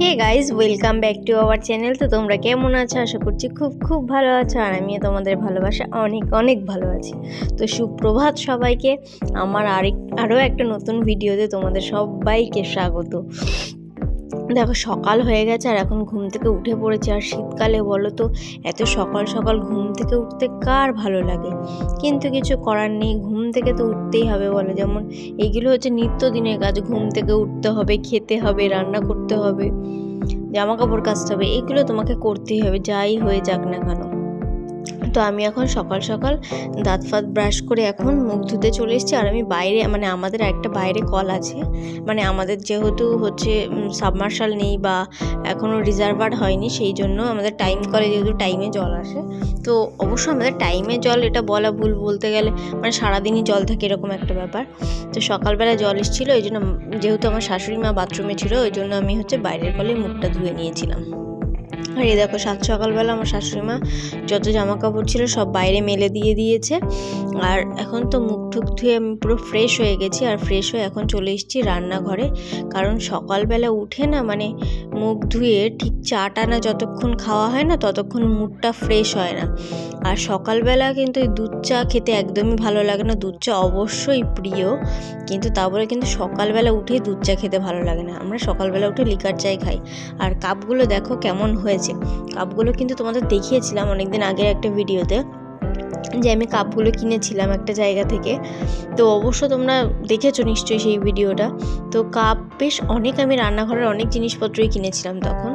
Hey guys welcome back to our channel তো তোমরা কেমন আছো? আশা করছি খুব খুব ভালো আছো আর আমিও তোমাদের ভালোবাসা অনেক অনেক ভালো আছি। তো সুপ্রভাত সবাইকে, আমার আরেক, আরও একটা নতুন ভিডিওতে তোমাদের সবাইকে স্বাগত। দেখো, সকাল হয়ে গেছে আর এখন ঘুম থেকে উঠে পড়েছে। আর শীতকালে বলো তো, এত সকাল সকাল ঘুম থেকে উঠতে কার ভালো লাগে? কিন্তু কিছু করার নেই, ঘুম থেকে তো উঠতেই হবে বলো। যেমন এইগুলো হচ্ছে নিত্যদিনের কাজ, ঘুম থেকে উঠতে হবে, খেতে হবে, রান্না করতে হবে জামা কাপড় কাচতে হবে, এগুলো তোমাকে করতেই হবে, যাই হয়ে যাক না কেন। তো আমি এখন সকাল সকাল দাঁত ফাত ব্রাশ করে এখন মুখ ধুতে চলে এসেছি। আর আমি বাইরে মানে আমাদের একটা বাইরে কল আছে। মানে আমাদের যেহেতু হচ্ছে সাবমার্শাল নেই বা এখনও রিজার্ভার হয়নি, সেই জন্য আমাদের টাইম কলে যেহেতু টাইমে জল আসে। তো অবশ্য আমাদের টাইমে জল, এটা বলা ভুল বলতে গেলে মানে সারাদিনই জল থাকে এরকম একটা ব্যাপার। তো সকালবেলা জল এসেছিল ওই জন্য যেহেতু আমার শাশুড়ি মা বাথরুমে ছিল, ওই জন্য আমি হচ্ছে বাইরের কলে মুখটা ধুয়ে নিয়েছিলাম। আর এই দেখো, সাত সকালবেলা আমার শাশুড়ি মা যত জামা কাপড় ছিল সব বাইরে মেলে দিয়ে দিয়েছে। আর এখন তো মুখ ঠুক ধুয়ে আমি পুরো ফ্রেশ হয়ে গেছি আর ফ্রেশ হয়ে এখন চলে এসেছি রান্নাঘরে। কারণ সকালবেলা উঠে না মানে মুখ ধুয়ে ঠিক চাটা না যতক্ষণ খাওয়া হয় না ততক্ষণ মুডটা ফ্রেশ হয় না। আর সকালবেলা কিন্তু এই দুধ চা খেতে একদমই ভালো লাগে না। দুধ চা অবশ্যই প্রিয়, কিন্তু তা বলে কিন্তু সকালবেলা উঠেই দুধ চা খেতে ভালো লাগে না। আমরা সকালবেলা উঠে লিকার চাই খাই। আর কাপগুলো দেখো কেমন হয়েছে। কাপগুলো কিন্তু তোমাদের দেখিয়েছিলাম অনেকদিন আগের একটা ভিডিওতে। যে আমি কাপগুলো কিনেছিলাম একটা জায়গা থেকে। তো অবশ্য তোমরা দেখেছ নিশ্চয়ই সেই ভিডিওটা। তো কাপ বেশ অনেক আমি রান্নাঘরের অনেক জিনিসপত্রই কিনেছিলাম তখন।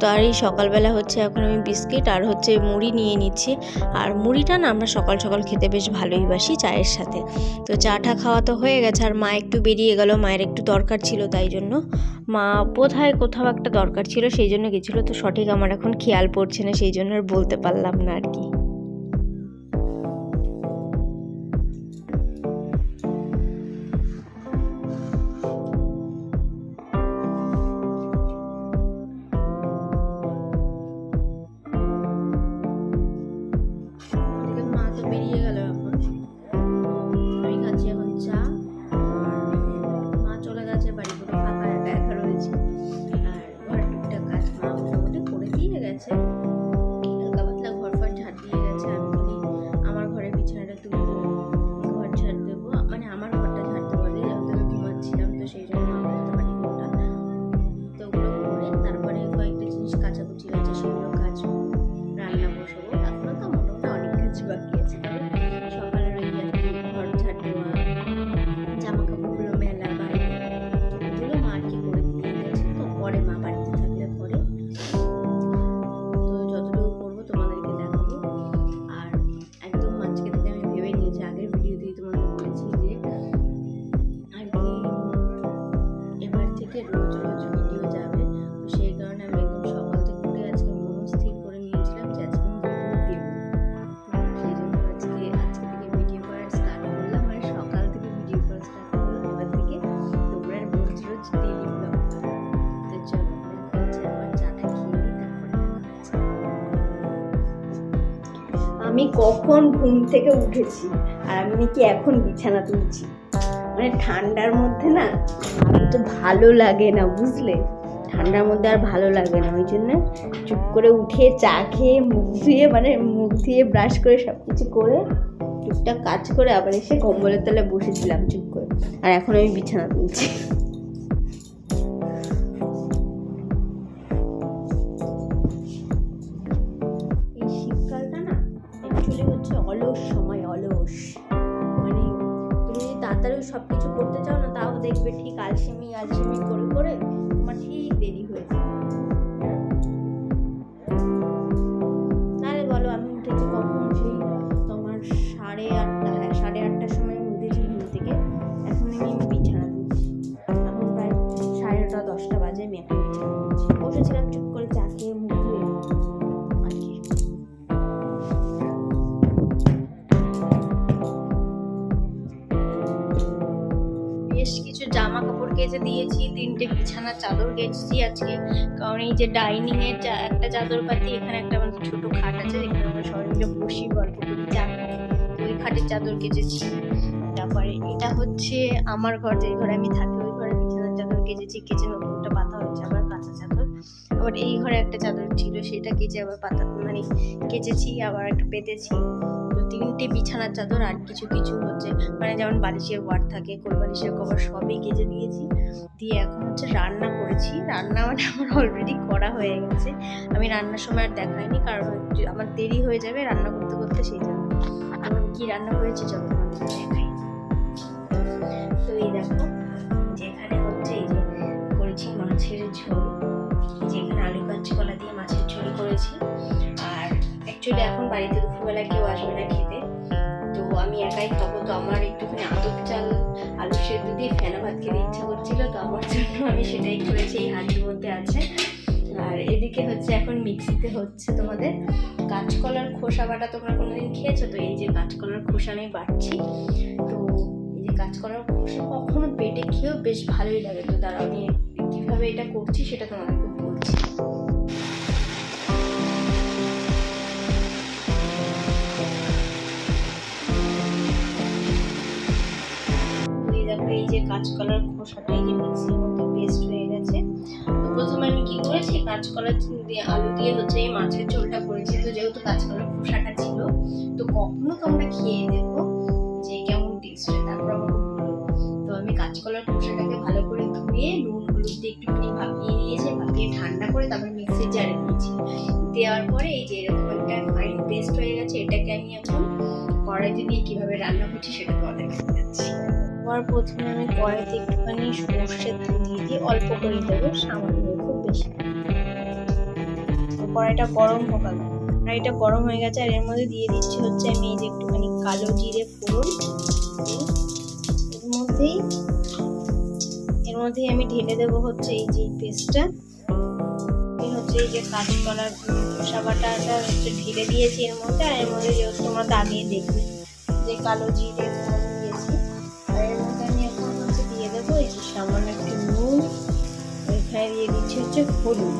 তো আর এই সকালবেলা হচ্ছে এখন আমি বিস্কিট আর হচ্ছে মুড়ি নিয়ে নিচ্ছি। আর মুড়িটা না আমরা সকাল সকাল খেতে বেশ ভালোই বাসি চায়ের সাথে। তো চাটা খাওয়া তো হয়ে গেছে আর মা একটু বেরিয়ে গেল, মায়ের একটু দরকার ছিল তাই জন্য। মা বোধহয় কোথাও একটা দরকার ছিল, সেই জন্য গেছিল। তো সঠিক আমার এখন খেয়াল পড়ছে না, সেই জন্য আর বলতে পারলাম না আর কি। আমি কখন ঘুম থেকে উঠেছি আর আমি নাকি এখন বিছানা তুলছি? মানে ঠান্ডার মধ্যে না আর তো ভালো লাগে না, বুঝলে? ঠান্ডার মধ্যে আর ভালো লাগে না, ওই জন্য চুপ করে উঠে চা খেয়ে মুখ ধুয়ে মানে মুখ ধুয়ে ব্রাশ করে সব কিছু করে টুকটাক কাজ করে আবার এসে কম্বলের তলায় বসেছিলাম চুপ করে। আর এখন আমি বিছানা তুলছি। কেচে দিয়েছি, তিনটে বিছানার চাদর কেচেছি আজকে। কারণ এই যে ডাইনিং এর একটা চাদর পাতি এখানে একটা আমাদের ছোট খাট আছে, যেখানে আমরা সবাই বসি, গল্প করি ওই খাটের চাদর কেচেছি তারপরে এটা হচ্ছে আমার ঘর, যে ঘরে আমি থাকি, ওই ঘরে বিছানার চাদর কেচেছি কেচে নতুনটা পাতা হচ্ছে আবার কাঁচা চাদর। আবার এই ঘরে একটা চাদর ছিল, সেটা কেচে আবার পাতা মানে কেচেছি আবার একটা পেতেছি তিনটে বিছানার চাদর আর কিছু কিছু হচ্ছে মানে যেমন বালিশের ওয়ার থাকে, কোল বালিশের কভার সবই কেজে দিয়েছি। দিয়ে এখন হচ্ছে রান্না করেছি। রান্না মানে আমার অলরেডি করা হয়ে গেছে। আমি রান্নার সময় আর দেখাইনি, কারণ আমার দেরি হয়ে যাবে রান্না করতে করতে, সেই জন্য। আমি কী রান্না করেছি যত দেখাই। তো এই দেখো, যেখানে হচ্ছে এই যে করেছি মাছের ঝোল, যেখানে আলু কাঁচকলা দিয়ে মাছের ঝোল করেছি। অ্যাকচুয়ালি এখন বাড়িতে দুপুরবেলা কেউ আসবে না খেতে। তো আমি একাই খাব। তো আমার একটুখানি আদব চাল, আলু সেদ্ধ দিয়ে ফেনা ভাত খেতে ইচ্ছা করছিল। তো আমার জন্য আমি সেটাই করেছি, এই হাঁড়ির মধ্যে আছে। আর এদিকে হচ্ছে এখন মিক্সিতে হচ্ছে তোমাদের কাঁচকলার খোসা বাটা। তোমরা কোনোদিন খেয়েছো? তো এই যে কাঁচকলার খোসা আমি বাটছি। তো এই যে কাঁচকলার খোসা কখনো পেটে খেয়েও বেশ ভালোই লাগে। তো তারা আমি কীভাবে এটা করছি সেটা তোমাদেরকে কাঁচকলার খোসাটা এই যে মিক্সির মধ্যে পেস্ট হয়ে গেছে। তো প্রথমে আমি কি করেছি কাঁচকলা দিয়ে আলু দিয়ে হচ্ছে এই মাছের ঝোলটা করেছি। তো যেহেতু কাঁচকলার খোসাটা ছিল, তো কখনো তোমরা খেয়ে দেখো যে কেমন টেস্ট হয়, তারপর আমার তো আমি কাঁচকলার খোসাটাকে ভালো করে ধুয়ে নুন, হলুদ দিয়ে একটুখানি ভাপিয়ে নিয়েছি, ভাপিয়ে ঠান্ডা করে তারপর মিক্সির জারে দিয়েছি। দেওয়ার পরে এই যে এরকম একটা ফাইন পেস্ট হয়ে গেছে, এটাকে আমি এখন কড়াইতে দিয়ে কীভাবে রান্না করছি সেটা সবার প্রথমে আমি কড়াইতে একটুখানি সর্ষের তেল দিয়ে দিয়ে অল্প করে দেবো, সামান্য খুব বেশি। কড়াইটা গরম হোক কড়াইটা গরম হয়ে গেছে, আর এর মধ্যে দিয়ে দিচ্ছি হচ্ছে আমি এই যে একটুখানি কালো জিরে ফোড়ন। এর মধ্যেই এর মধ্যেই আমি ঢেলে দেবো হচ্ছে এই যে পেস্টটা। হচ্ছে এই যে কাঁচকলার খোসা বাটাটা হচ্ছে ঢেলে দিয়েছি এর মধ্যে, আর এর মধ্যে যেহেতু তোমরা দাগিয়ে দেখবে যে কালো জিরে সামান্য একটু নুন এখানে দিয়ে দিচ্ছি হচ্ছে হলুদ।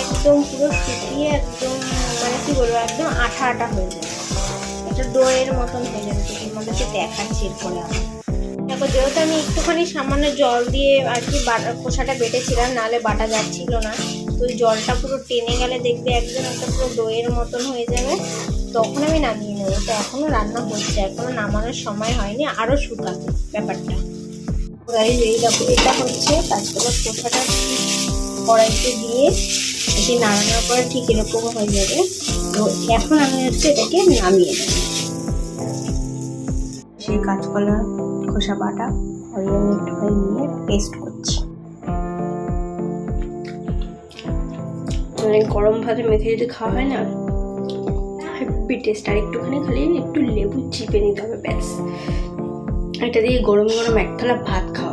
একদম পুরো শুকিয়ে একদম মানে কি বলব, একদম আঠা আঠা হয়ে যাবে। এটা দইয়ের মতন হয়ে যাবে, তো তোমাদেরকে দেখাচ্ছি এরপরে আমি দেখো যেহেতু আমি একটুখানি সামান্য জল দিয়ে আর কি বাটা খোসাটা বেটেছিলাম, নাহলে বাটা যাচ্ছিল না। তো জলটা পুরো টেনে গেলে দেখবে একদম একটা পুরো দইয়ের মতন হয়ে যাবে। তখন আমি নামিয়ে নেব। তো এখনও রান্না হচ্ছে এখনও নামানোর সময় হয়নি আরও শুকাবে ব্যাপারটা। গাইজ এই দেখো, এটা হচ্ছে কাঁচকলার খোসাটা কড়াইতে দিয়ে এটি নাড়ানোর পরে ঠিক এরকম হয়ে যাবে। তো এখন আমি হচ্ছে এটাকে নামিয়ে নেব। সেই কাঁচকলা খোসা বাটা আর আমি একটুখানি নিয়ে পেস্ট করছি। মানে গরম ভাতে মেখে যদি খাওয়া হয় না হ্যাপি টেস্ট আর একটুখানি খালি একটু লেবু চিপে নিতে হবে, ব্যাস। এটা দিয়ে গরম গরম এক থালা ভাত খাওয়া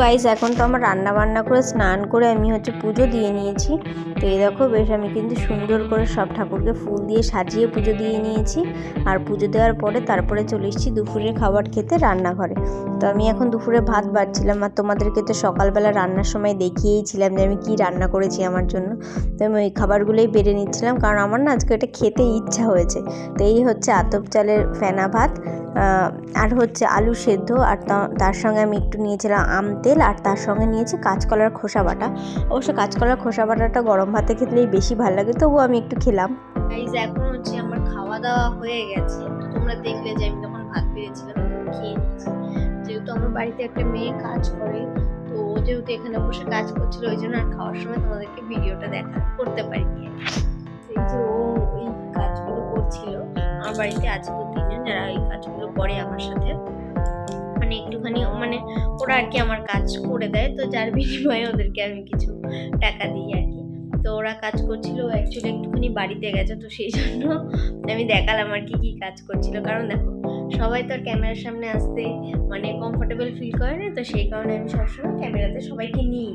গাইজ এখন তো আমার রান্না বান্না করে স্নান করে আমি হচ্ছে পুজো দিয়ে নিয়েছি। তো এই দেখো বেশ আমি কিন্তু সুন্দর করে সব ঠাকুরকে ফুল দিয়ে সাজিয়ে পুজো দিয়ে নিয়েছি। আর পুজো দেওয়ার পরে তারপরে চলে এসেছি দুপুরের খাবার খেতে রান্নাঘরে। তো আমি এখন দুপুরে ভাত বাড়ছিলাম আর তোমাদেরকে তো সকালবেলা রান্নার সময় দেখিয়েইছিলাম যে আমি কি রান্না করেছি আমার জন্য। তো আমি ওই খাবারগুলোই বেড়ে নিচ্ছিলাম, কারণ আমার না আজকে এটা খেতে ইচ্ছা হয়েছে। তো এই হচ্ছে আতপ চালের ফেনা ভাত। আর হচ্ছে আলু সেদ্ধ, আর তার সঙ্গে আমি একটু নিয়েছিলাম আম তেল, আর তার সঙ্গে নিয়েছি কাঁচকলার খোসা বাটা। অবশ্য কাঁচকলার খোসা বাটাটা গরম ভাতে খেতেই বেশি ভালো লাগে, তবুও আমি একটু খেলাম। এখন হচ্ছে আমার খাওয়া দাওয়া হয়ে গেছে। তোমরা দেখলে যে আমি যখন ভাত পেরেছিলাম খেয়ে নিয়েছি। যেহেতু আমার বাড়িতে একটা মেয়ে কাজ করে, তো ও যেহেতু এখানে বসে কাজ করছিল, ওই জন্য আর খাওয়ার সময় তোমাদেরকে ভিডিওটা দেখা, করতে পারিনি। এই যে ও এই কাজগুলো করছিল, আমার বাড়িতে আছে তো তিনজন যারা এই কাজগুলো করে আমার সাথে। মানে একটুখানি মানে ওরা আর কি আমার কাজ করে দেয়, তো যার বিনিময়ে ওদেরকে আমি কিছু টাকা দিই আর কি। তো ওরা কাজ করছিল অ্যাকচুয়ালি একটুখানি বাড়িতে গেছে, তো সেই জন্য আমি দেখালাম আর কি কি কাজ করছিল। কারণ দেখো, সবাই তো আর ক্যামেরার সামনে আসতে মানে কমফোর্টেবল ফিল করে না, তো সেই কারণে আমি সবসময় ক্যামেরাতে সবাইকে নিই।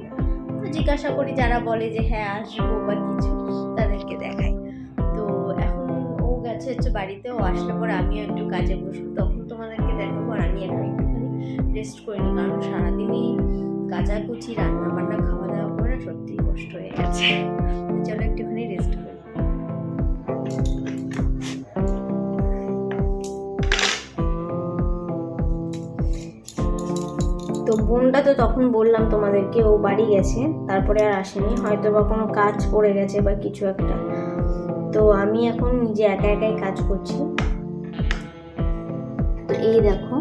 তো জিজ্ঞাসা করি, যারা বলে যে হ্যাঁ আসব বা কিছু, তাদেরকে দেখাই। গেছে হচ্ছে বাড়িতে ও আসলে পরে আমিও একটু কাজে বসবো, তখন তোমাদেরকে দেখাবো আর আমি এখন একটুখানি রেস্ট করিনি কারণ সারাদিনই কাচাকুচি রান্না বান্না খাওয়া দাওয়া করে সত্যিই কষ্ট হয়ে গেছে। চলো একটুখানি রেস্ট করি। তো বোনটা তো তখন বললাম তোমাদেরকে ও বাড়ি গেছে, তারপরে আর আসেনি হয়তো বা কোনো কাজ পড়ে গেছে বা কিছু একটা। তো আমি এখন নিজে একা একাই কাজ করছি। তো এই দেখো,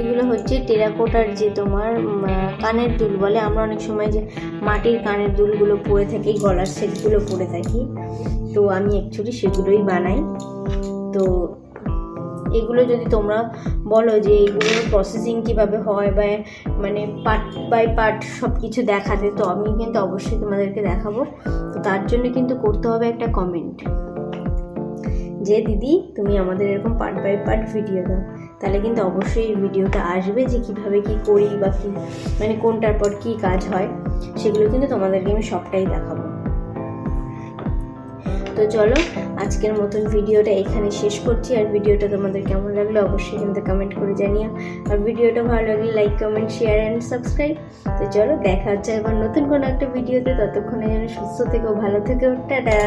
এগুলো হচ্ছে টেরাকোটার যে তোমার কানের দুল বলে। আমরা অনেক সময় যে মাটির কানের দুলগুলো পরে থাকি, গলার সেটগুলো পরে থাকি। তো আমি অ্যাকচুয়ালি সেগুলোই বানাই। তো এগুলো যদি তোমরা বলো যে এগুলোর প্রসেসিং কীভাবে হয় বা মানে পার্ট বাই পার্ট সব কিছু দেখাতে, তো আমি কিন্তু অবশ্যই তোমাদেরকে দেখাবো। তার জন্য কিন্তু করতে হবে একটা কমেন্ট যে দিদি, তুমি আমাদের এরকম পার্ট বাই পার্ট ভিডিও দাও। তাহলে কিন্তু অবশ্যই এই ভিডিওটা আসবে যে কীভাবে কী করি বা কী মানে কোনটার পর কী কাজ হয়, সেগুলো কিন্তু তোমাদেরকে আমি সবটাই দেখাবো। তো চলো, আজকের মতন ভিডিওটা এখানে শেষ করছি। আর ভিডিওটা তোমাদের কেমন লাগল অবশ্যই কিন্তু কমেন্ট করে জানিও। আর ভিডিওটা ভালো লাগলে like comment share and subscribe তো চলো, দেখা হচ্ছে এবার নতুন কোনো একটা ভিডিওতে। ততক্ষণে যেন সুস্থ থেকেও ভালো থেকেও টাটা!